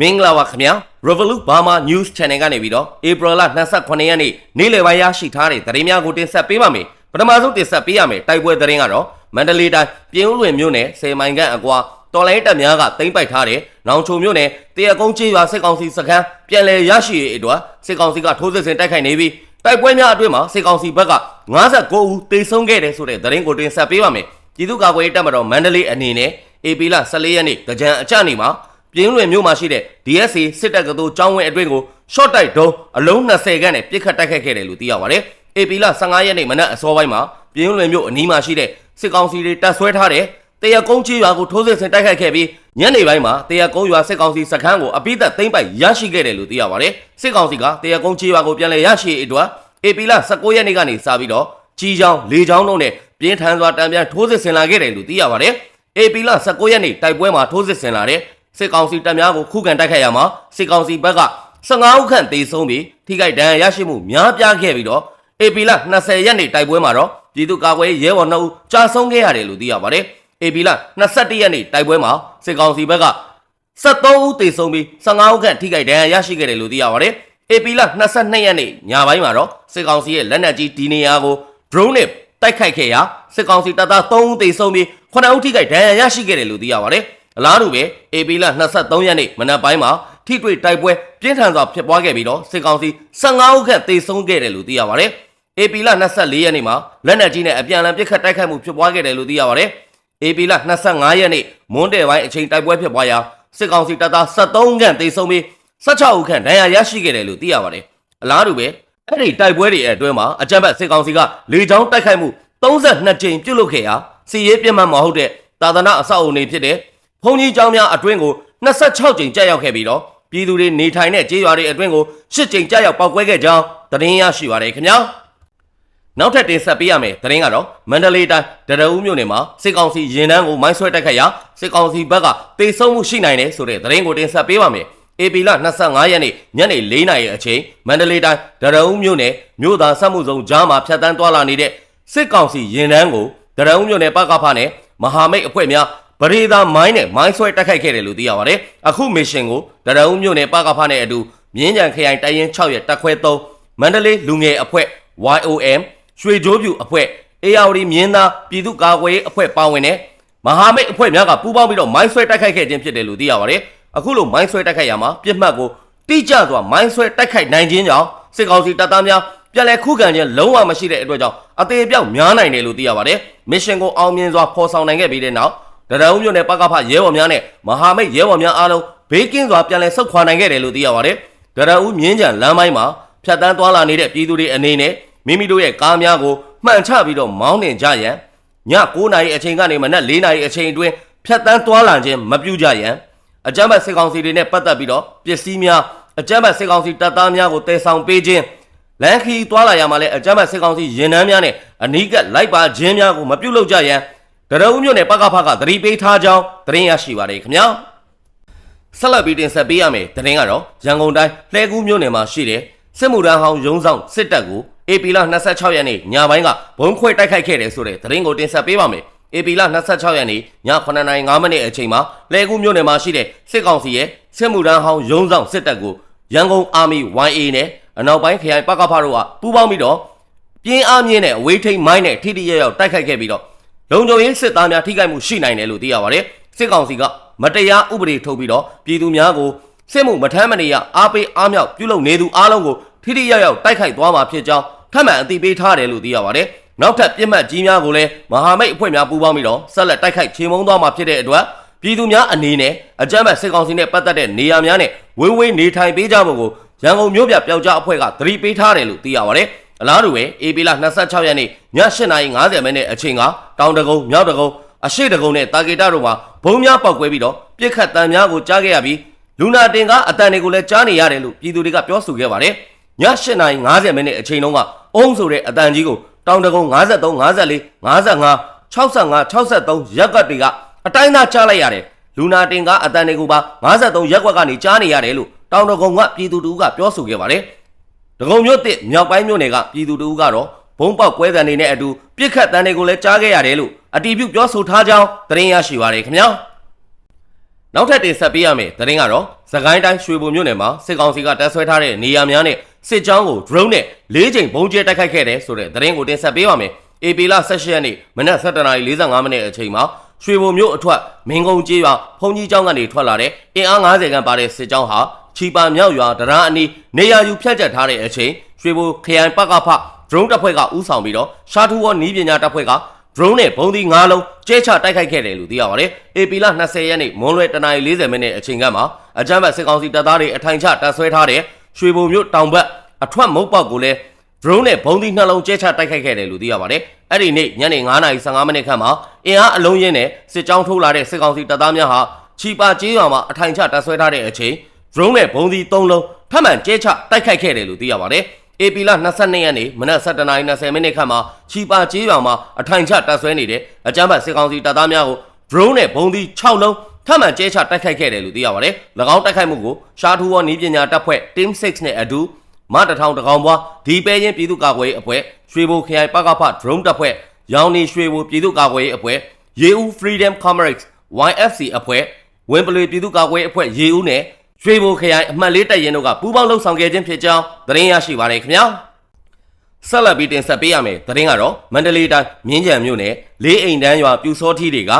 မင်္ဂလာပါခင်ဗျာ Revolut Burma News Channel ကနေပြီးတော့ April 28ရက်နေ့နေ့လယ်ပိုင်းရရှိထားတဲ့သတင်းများကိုတင်ဆက်ပေးပါမယ်ပထမဆုံးတင်ဆက်ပေးရမယ်တိုက်ပွဲသတင်းကတော့မန္တလေးတိုင်းပြင်ဦးလွင်မြို့နယ်ဆယ်မိုင်ခန့်အကွာတော်လိုင်းတပ်များကတင်ပိုက်ထားတဲ့နောင်ချုံမြို့နယ်တရကုန်းကျေးရွာစစ်ကောင်စီစခန်းပြန်လည်ရရှိရေးအတွက်စစ်ကောင်စီကထိုးစစ်ဆင်တိုက်ခိုက်နေပြီးတိုက်ပွဲများအတွင်းမှာစစ်ကောင်စီဘက်က59ဦးတေဆုံးခဲ့တယ်ဆိုတဲ့သတင်းကိုတင်ဆက်ပေးပါမယ်ပြည်သူ့ကာကွယ်ရေးတပ်မတော်မန္တလေးအနေနဲ့ AP လ14ရက်နေ့တကြံအကြနေမှာ ပြင်းလွင်မြို့မှာရှိတဲ့ DSC စစ်တပ်ကတော်ကျောင်းဝင်းအတွင်းကို short တိုက်ဒုံးအလုံး20ခန့်နဲ့ပစ်ခတ်တိုက်ခိုက်ခဲ့တယ်လို့သိရပါတယ်။ AP လ15ရက်နေ့မနက်အစောပိုင်းမှာပြင်းလွင်မြို့အနီးမှာရှိတဲ့စစ်ကောင်စီတွေတပ်ဆွဲထားတဲ့တရကုန်းကြီးရွာကိုထိုးစစ်ဆင်တိုက်ခိုက်ခဲ့ပြီးညနေပိုင်းမှာတရကုန်းရွာစစ်ကောင်စီစခန်းကိုအပိသက်သိမ်းပိုက်ရရှိခဲ့တယ်လို့သိရပါတယ်။စစ်ကောင်စီကတရကုန်းကြီးရွာကိုပြန်လည်ရရှိရေးအတွက် AP လ19ရက်နေ့ကနေစပြီးတော့ကြီးချောင်းလေချောင်းတို့နဲ့ပြင်းထန်စွာတံပြန်ထိုးစစ်ဆင်လာခဲ့တယ်လို့သိရပါတယ်။ AP လ19ရက်နေ့တိုက်ပွဲမှာထိုးစစ်ဆင်လာတဲ့ စစ်ကောင်စီတပ်များကိုခုခံတိုက်ခိုက်ရမှာစစ်ကောင်စီဘက်က15ဦးခန့်တေဆုံးပြီးထိခိုက်ဒဏ်ရာရရှိမှုများပြားခဲ့ပြီးတော့ AP လ20ရက်နေ့တိုက်ပွဲမှာတော့ပြည်သူ့ကာကွယ်ရေးရဲဘော်2ဦးကြာဆုံးခဲ့ရတယ်လို့သိရပါတယ်။ AP လ21ရက်နေ့တိုက်ပွဲမှာစစ်ကောင်စီဘက်က73ဦးတေဆုံးပြီး15ဦးခန့်ထိခိုက်ဒဏ်ရာရရှိခဲ့တယ်လို့သိရပါတယ်။ AP လ22ရက်နေ့ညပိုင်းမှာတော့စစ်ကောင်စီရဲ့လက်နက်ကြီးဒီနေရာကို drone နဲ့တိုက်ခိုက်ခဲ့ရာစစ်ကောင်စီတပ်သား3ဦးသေဆုံးပြီး9ဦးထိခိုက်ဒဏ်ရာရရှိခဲ့တယ်လို့သိရပါတယ်။ အလားတူပဲ AP လ23ရက်နေ့မနက်ပိုင်းမှာထိတွေ့တိုက်ပွဲပြင်းထန်စွာဖြစ်ပွားခဲ့ပြီးတော့စစ်ကောင်စီ15ဦးခန့်သေဆုံးခဲ့တယ်လို့သိရပါတယ်။ AP လ24ရက်နေ့မှာလက်နက်ကြီးနဲ့အပြန်အလှန်ပစ်ခတ်တိုက်ခိုက်မှုဖြစ်ပွားခဲ့တယ်လို့သိရပါတယ်။ AP လ25ရက်နေ့မွန်းတယ်ပိုင်းအချိန်တိုက်ပွဲဖြစ်ပွားရာစစ်ကောင်စီတပ်သား73ခန့်သေဆုံးပြီး16ဦးခန့်ဒဏ်ရာရရှိခဲ့တယ်လို့သိရပါတယ်။အလားတူပဲအဲ့ဒီတိုက်ပွဲတွေအတွင်းမှာအကြမ်းဖက်စစ်ကောင်စီကလေကြောင်းတိုက်ခိုက်မှု32ကြိမ်ပြုတ်လုခဲ့ရာစီရေးပြင်းမှမဟုတ်တဲ့တာသနာအဆောက်အုံတွေဖြစ်တဲ့ ဘုံကြီးကျောင်းများအတွင်းကို26ကြိမ်ကြာရောက်ခဲ့ပြီးတော့ပြည်သူတွေနေထိုင်တဲ့ကျေးရွာတွေအတွင်းကို10ကြိမ်ကြာရောက်ပောက်ကွဲခဲ့ကြောင်းသတင်းရရှိပါတယ်ခင်ဗျာနောက်ထပ်တင်ဆက်ပေးရမယ်သတင်းကတော့မန္တလေးတိုင်းဒရဦးမြို့နယ်မှာစစ်ကောင်စီရင်တန်းကိုမိုင်းဆွဲတိုက်ခိုက်ရာစစ်ကောင်စီဘက်ကတေဆုံးမှုရှိနိုင်တယ်ဆိုတဲ့သတင်းကိုတင်ဆက်ပေးပါမယ် AP လ25ရက်နေ့ညနေ4နာရီအချိန်မန္တလေးတိုင်းဒရဦးမြို့နယ်မြို့သားစက်မှုစုံကြားမှာဖြတ်တန်းသွားလာနေတဲ့စစ်ကောင်စီရင်တန်းကိုဒရဦးမြို့နယ်ပကဖနဲ့မဟာမိတ်အဖွဲ့များ ပရိသာမိုင်းနဲ့မိုင်းဆွဲတိုက်ခိုက်ခဲ့တယ်လို့သိရပါတယ်။အခုမစ်ရှင်ကိုဒရဦးမြို့နယ်ပကဖနဲ့အတူမြင်းကြံခရိုင်တိုင်ရင်6ရက်တက်ခွဲ3မန္တလေးလူငယ်အဖွဲ့ YOM ရွှေကြိုးပြူအဖွဲ့ ARD မြင်းသားပြည်သူ့ကာကွယ်ရေးအဖွဲ့ပါဝင်တဲ့မဟာမိတ်အဖွဲ့များကပူးပေါင်းပြီးတော့မိုင်းဆွဲတိုက်ခိုက်ခဲ့ခြင်းဖြစ်တယ်လို့သိရပါတယ်။အခုလိုမိုင်းဆွဲတိုက်ခိုက်ရမှာပြစ်မှတ်ကိုတိကျစွာမိုင်းဆွဲတိုက်ခိုက်နိုင်ခြင်းကြောင့်စစ်ကောင်စီတပ်သားများပြန်လည်ခုခံခြင်းလုံးဝမရှိတဲ့အတွက်ကြောင့်အသေးအပြောက်များနိုင်တယ်လို့သိရပါတယ်။မစ်ရှင်ကိုအောင်မြင်စွာဖော်ဆောင်နိုင်ခဲ့ပြီးတဲ့နောက် ဒရုံမြို့နယ်ပကဖရဲဘော်များနဲ့မဟာမိတ်ရဲဘော်များအားလုံးဘေးကင်းစွာပြန်လည်ဆုတ်ခွာနိုင်ခဲ့တယ်လို့သိရပါတယ်။ဒရုံမြင်းကြံလမ်းပိုင်းမှာဖြတ်တန်းသွားလာနေတဲ့ပြည်သူတွေအနေနဲ့မိမိတို့ရဲ့ကားများကိုမှန်ချပြီးတော့မောင်းနှင်ကြရန်ည9နာရီအချိန်ကနေမနက်4နာရီအချိန်အတွင်းဖြတ်တန်းသွားလာခြင်းမပြုကြရန်အကြမ်းဖက်စစ်ကောင်စီတွေနဲ့ပတ်သက်ပြီးတော့ပစ္စည်းများအကြမ်းဖက်စစ်ကောင်စီတပ်သားများကိုတည်ဆောင်ပေးခြင်းလမ်းခီသွားလာရမှာလဲအကြမ်းဖက်စစ်ကောင်စီရင်နှန်းများနဲ့အနီးကပ်လိုက်ပါခြင်းများကိုမပြုတ်လုပ်ကြရန် ဒရဦးမြို့နယ်ပကဖကသတိပေးထားကြောင်းသတင်းရရှိပါတယ်ခင်ဗျာဆက်လက်ပြီးတင်ဆက်ပေးရမယ်သတင်းကတော့ရန်ကုန်တိုင်းလှဲကူးမြို့နယ်မှာရှိတဲ့စစ်မှုထမ်းဟောင်းရုံးဆောင်စစ်တပ်ကို AP လ26ရက်နေ့ညပိုင်းကဘုံခွဲတိုက်ခိုက်ခဲ့တယ်ဆိုတဲ့သတင်းကိုတင်ဆက်ပေးပါမယ်။ AP လ26ရက်နေ့ည9:05မိနစ်အချိန်မှာလဲကူးမြို့နယ်မှာရှိတဲ့စစ်ကောင်စီရဲ့စစ်မှုထမ်းဟောင်းရုံးဆောင်စစ်တပ်ကိုရန်ကုန်အာမီ YA နဲ့အနောက်ပိုင်းခရိုင်ပကဖတို့ကပူးပေါင်းပြီးတော့ပြင်းအားမြင့်တဲ့ဝေးထိန်မိုင်းနဲ့ထိထိရရောက်တိုက်ခိုက်ခဲ့ပြီးတော့ လုံခြုံရေးစစ်သားများထိခိုက်မှုရှိနိုင်တယ်လို့သိရပါတယ်။စစ်ကောင်စီကမတရားဥပဒေထုတ်ပြီးတော့ပြည်သူများကိုစစ်မှုမထမ်းမနေရအားပေးအားမြောက်ပြုလုပ်နေသူအားလုံးကိုထိထိရရောက်တိုက်ခိုက်သွားမှာဖြစ်ကြောင်းထပ်မံအသိပေးထားတယ်လို့သိရပါတယ်။နောက်ထပ်ပြစ်မှတ်ကြီးများကိုလည်းမဟာမိတ်အဖွဲ့များပူးပေါင်းပြီးတော့ဆက်လက်တိုက်ခိုက်ချေမှုန်းသွားမှာဖြစ်တဲ့အတွက်ပြည်သူများအနေနဲ့အကြမ်းဖက်စစ်ကောင်စီနဲ့ပတ်သက်တဲ့နေရာများနဲ့ဝေးဝေးနေထိုင်ပေးကြဖို့ကိုရန်ကုန်မြို့ပြပျောက်ကြားအဖွဲ့ကသတိပေးထားတယ်လို့သိရပါတယ်။ အလားတူပဲ AP လ26ရက်နေ့ည8:50မိနစ်အချိန်ကတောင်တကုံမြောက်တကုံအရှိတကုံနဲ့တာဂေတာတို့မှာဘုံများပောက်ကွဲပြီးတော့ပြစ်ခတ်တံများကိုကြားခဲ့ရပြီးလူနာတင်ကားအတန်တွေကိုလည်းကြားနေရတယ်လို့ပြည်သူတွေကပြောဆိုခဲ့ပါတယ်။ည8:50မိနစ်အချိန်တုန်းကအုံးဆိုတဲ့အတန်ကြီးကိုတောင်တကုံ53 54 55 65 63ရပ်ကွက်တွေကအတိုင်းသားကြားလိုက်ရတယ်လူနာတင်ကားအတန်တွေကိုပါ53ရပ်ကွက်ကနေကြားနေရတယ်လို့တောင်တကုံကပြည်သူတို့ကပြောဆိုခဲ့ပါတယ် ဒဂုံမြို့တစ်မြောက်ပိုင်းမြို့နယ်ကပြည်သူတို့ကတော့ဘုံပေါက်ကွဲတံတွေနဲ့အတူပြစ်ခတ်တံတွေကိုလည်းကြားခဲ့ရတယ်လို့အတီးပြုပြောဆိုထားကြောင်းသတင်းရရှိပါတယ်ခင်ဗျာနောက်ထပ်တင်ဆက်ပေးရမယ်သတင်းကတော့ဇစကိုင်းတိုင်းရွှေဘုံမြို့နယ်မှာစစ်ကောင်စီကတပ်ဆွဲထားတဲ့နေရာများနဲ့စစ်ကြောင်းကို drone နဲ့၄ချိန်ပုံကျဲတိုက်ခိုက်ခဲ့တယ်ဆိုတဲ့သတင်းကိုတင်ဆက်ပေးပါမယ်။ AP လ18ရက်နေ့မနက်7:45မိနစ်အချိန်မှာရွှေဘုံမြို့အထွတ်မင်းကုန်းကျေးရွာဖုန်ကြီးကျောင်းကနေထွက်လာတဲ့အင်အား90ခန့်ပါတဲ့စစ်ကြောင်းဟာ ချီပါမြောက်ရွာတရားအနီးနေရာယူဖြတ်ကျက်ထားတဲ့အချိန်ရွှေဘုံခရိုင်ပကဖ drone တပ်ဖွဲ့ကဥဆောင်ပြီးတော့ရှာထူဝနီးပညာတပ်ဖွဲ့က drone နဲ့ဘုံသီး၅လုံးကျဲချတိုက်ခိုက်ခဲ့တယ်လို့သိရပါတယ်။ AP လ20ရက်နေ့မွန်းလွဲတနာရီ40မိနစ်အချိန်ကမှအကြမ်းဖက်စစ်ကောင်စီတပ်သားတွေအထိုင်ချတပ်ဆွဲထားတဲ့ရွှေဘုံမြို့တောင်ဘက်အထွက်မုတ်ပေါက်ကိုလည်း drone နဲ့ဘုံသီးနှလုံးကျဲချတိုက်ခိုက်ခဲ့တယ်လို့သိရပါတယ်။အဲ့ဒီနေ့ညနေ9:15မိနစ်ခန့်မှာအင်အားအလုံးရင်းနဲ့စစ်ကြောင်းထိုးလာတဲ့စစ်ကောင်စီတပ်သားများဟာချီပါကျေးရွာမှာအထိုင်ချတပ်ဆွဲထားတဲ့အချိန် drone နဲ့ဘုံသီး၃လုံးထပ်မံကျဲချတိုက်ခိုက်ခဲ့တယ်လို့သိရပါတယ်။ AP လ22ရက်နေ့မနက်7:20မိနစ်ခန့်မှာချီပါကျေးရွာမှာအထိုင်ချတပ်ဆွဲနေတဲ့အကြမ်းဖက်စစ်ကောင်စီတပ်သားများကို drone နဲ့ဘုံသီး6လုံးထပ်မံကျဲချတိုက်ခိုက်ခဲ့တယ်လို့သိရပါတယ်။၎င်းတိုက်ခိုက်မှုကိုရှားထူဝနီးပညာတပ်ဖွဲ့ Team 6နဲ့အတူမတထောင်တကောင်ပွားဒီပဲရင်ပြည်သူ့ကာကွယ်ရေးအဖွဲ့ရွှေဘိုခရိုင်ပကဖ drone တပ်ဖွဲ့ရောင်နေရွှေဘိုပြည်သူ့ကာကွယ်ရေးအဖွဲ့ရေဦး Freedom Comrades YFC အဖွဲ့ဝင်းပလွေပြည်သူ့ကာကွယ်ရေးအဖွဲ့ရေဦးနဲ့ ရွှေဘိုခရိုင်အမှတ်လေးတပ်ရင်တို့ကပူးပေါင်းလှုပ်ဆောင်ခဲ့ခြင်းဖြစ်ကြောင်းသတင်းရရှိပါတယ်ခင်ဗျာ။ဆက်လက်ပြီးတင်ဆက်ပေးရမယ်သတင်းကတော့မန္တလေးတိုင်းမြင်းကြံမြို့နယ်လေးအိမ်တန်းရွာပြူစောထီတွေက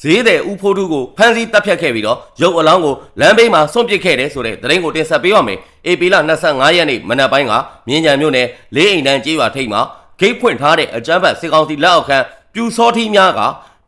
ဈေးတဲ့ဦးဖိုးထုကိုဖမ်းဆီးတပ်ဖြတ်ခဲ့ပြီးတော့ရုပ်အလောင်းကိုလမ်းဘေးမှာဆွန့်ပစ်ခဲ့တယ်ဆိုတဲ့သတင်းကိုတင်ဆက်ပေးရမယ်။ AP လ25ရက်နေ့မနက်ပိုင်းကမြင်းကြံမြို့နယ်လေးအိမ်တန်းကျေးရွာထိပ်မှာဂိတ်ဖွင့်ထားတဲ့အကြမ်းဖက်စစ်ကောင်စီလက်အောက်ခံပြူစောထီများက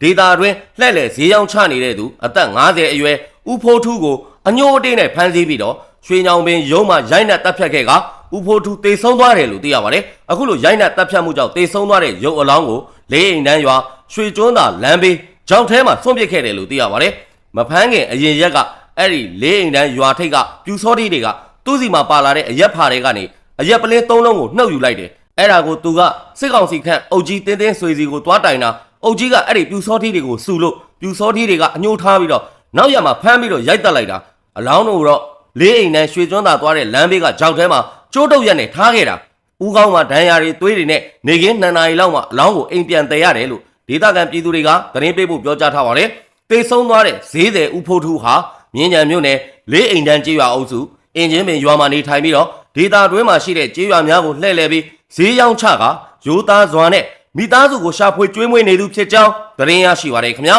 ဒေတာတွင်လှည့်လည်ဈေးရောင်းချနေတဲ့သူအသက်50အရွယ်ဦးဖိုးထုကို အညိုအတေးနဲ့ဖမ်းဆီးပြီးတော့ရွှေညောင်ပင်ရုံးမှာရိုက်နှက်တပ်ဖြတ်ခဲ့ကဦးဖိုးထုတေဆုံးသွားတယ်လို့သိရပါတယ်။အခုလိုရိုက်နှက်တပ်ဖြတ်မှုကြောင့်တေဆုံးသွားတဲ့ရုပ်အလောင်းကိုလေးအိမ်တန်းရွာရွှေကျွန်းသာလမ်းဘေးကြောက်ထဲမှာဆွန့်ပစ်ခဲ့တယ်လို့သိရပါတယ်။မဖမ်းခင်အရင်ရက်ကအဲ့ဒီလေးအိမ်တန်းရွာထိပ်ကပြူစောတိတွေကသူ့စီမှာပါလာတဲ့အရက်ဖာတွေကနေအရက်ပလင်းသုံးလုံးကိုနှုတ်ယူလိုက်တယ်။အဲ့ဒါကိုသူကစစ်ကောင်စီခန့်အုပ်ကြီးတင်းတင်းဆွေစီကိုတွားတိုင်တာအုပ်ကြီးကအဲ့ဒီပြူစောတိတွေကိုစုလို့ပြူစောတိတွေကအညှိုးထားပြီးတော့နောက်ရမှာဖမ်းပြီးတော့ရိုက်တက်လိုက်တာ အလောင်းတို့တော့လေးအိမ်တန်းရွှေကျွန်းသာသွားတဲ့လမ်းဘေးကကြောက်ထဲမှာကျိုးတုပ်ရက်နဲ့ထားခဲ့တာဦးကောင်းမှာဒဏ်ရာတွေသွေးတွေနဲ့နေကင်းနှစ်နာရီလောက်မှအလောင်းကိုအိမ်ပြန်တည်ရတယ်လို့ဒေသခံပြည်သူတွေကသတင်းပေးဖို့ပြောကြားထားပါတယ်တေဆုံးသွားတဲ့ဈေးတယ်ဦးဖိုးထူးဟာမြင်းကြံမြို့နယ်လေးအိမ်တန်းကျေးရွာအုပ်စုအင်ဂျင်ပင်ရွာမှာနေထိုင်ပြီးတော့ဒေသတွင်းမှာရှိတဲ့ကျေးရွာများကိုလှည့်လည်ပြီးဈေးရောင်းချကရိုးသားစွာနဲ့မိသားစုကိုရှာဖွေကျွေးမွေးနေသူဖြစ်ကြောင်းသတင်းရရှိပါတယ်ခင်ဗျာ